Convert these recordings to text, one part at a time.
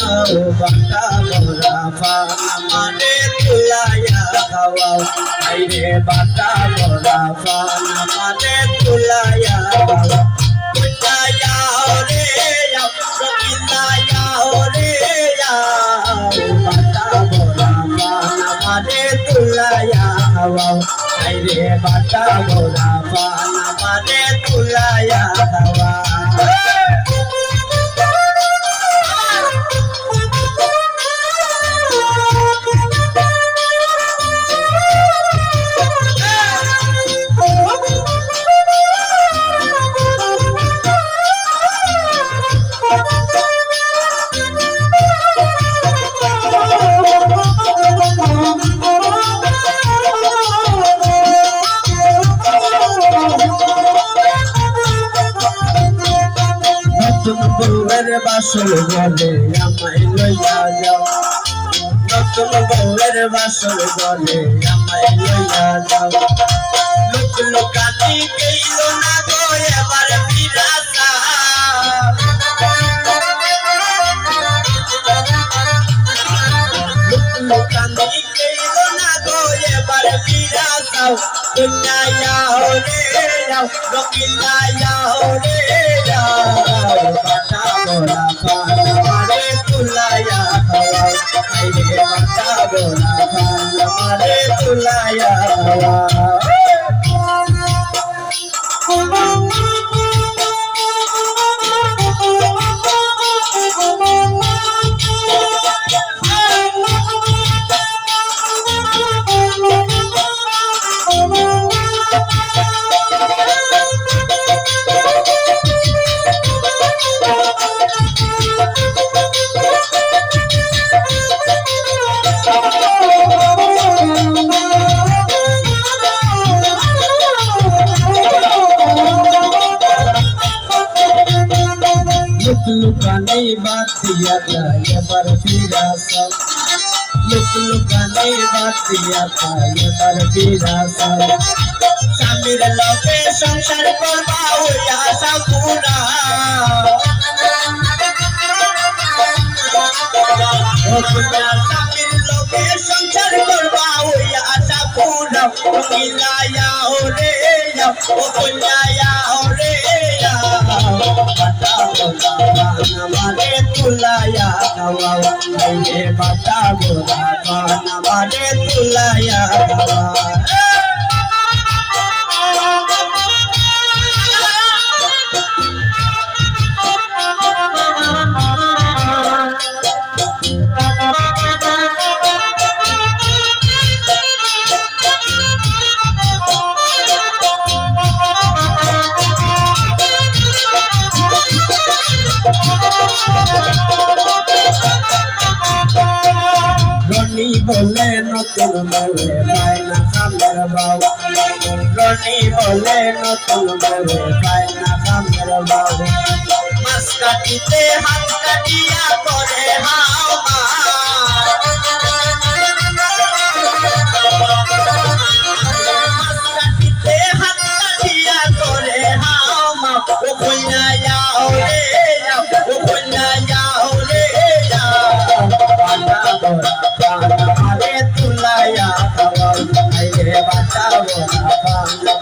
বাটা মোরা পান আমারে তুলাইয়া খাওয়াও আইরে বাটা মোরা পান আমারে তুলাইয়া খাওয়াও তুলাইয়া রে রবিলাইয়া রে বাটা মোরা পান আমারে তুলাইয়া খাওয়াও আইরে বাটা মোরা পান আমারে তুলাইয়া খাওয়াও বউয়ের বাসর ঘরে আমায় লইয়া যাও। নতুন বউয়ের বাসর ঘরে আমায় লইয়া যাও। লোক লোকালি গেইল না গো, এবার গেইল না গো, এবার বিরাসা দুনিয়া রে যাও। রকিলায়া রে যাও। বাটা মোরা পান মারে তুলায়া খাওয়াও। আইরে বাটা মোরা लुकाने बातिया ताया पर पीरा सब। लुक लुकाने बातिया ताया पर पीरा सब सामिर लपे संसार पर बाहु या सपूना। अपना सामिर लपे संसार पर बाहु या सपूना। किला या हो रे या ओ पुन्या या हो रे या। তুলায়া বাটা গোলা পান মারে তুলায়া খাওয়াও নতুন পায় না খামের বাউ রনি বলে নতুন হাত কাটিয়া করে হাও।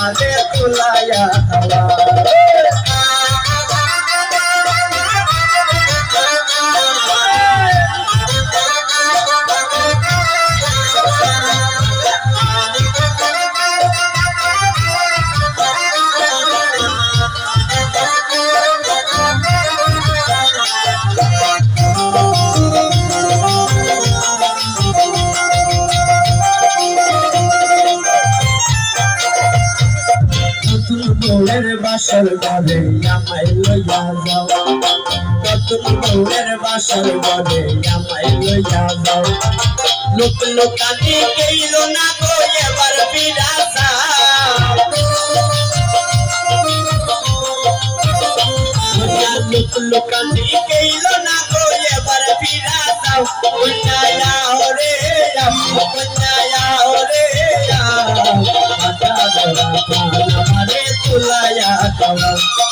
পান মারে বউয়ের বাসর ঘরে আমায় লইয়া যাও। নতুন বউয়ের বাসর ঘরে আমায় লইয়া যাও। লোক লোকানি গেইল না গো, এবার বিরাসা লোক বিরাসা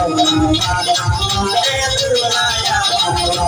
মোরা পানা মারে তুলায়া খাওয়াও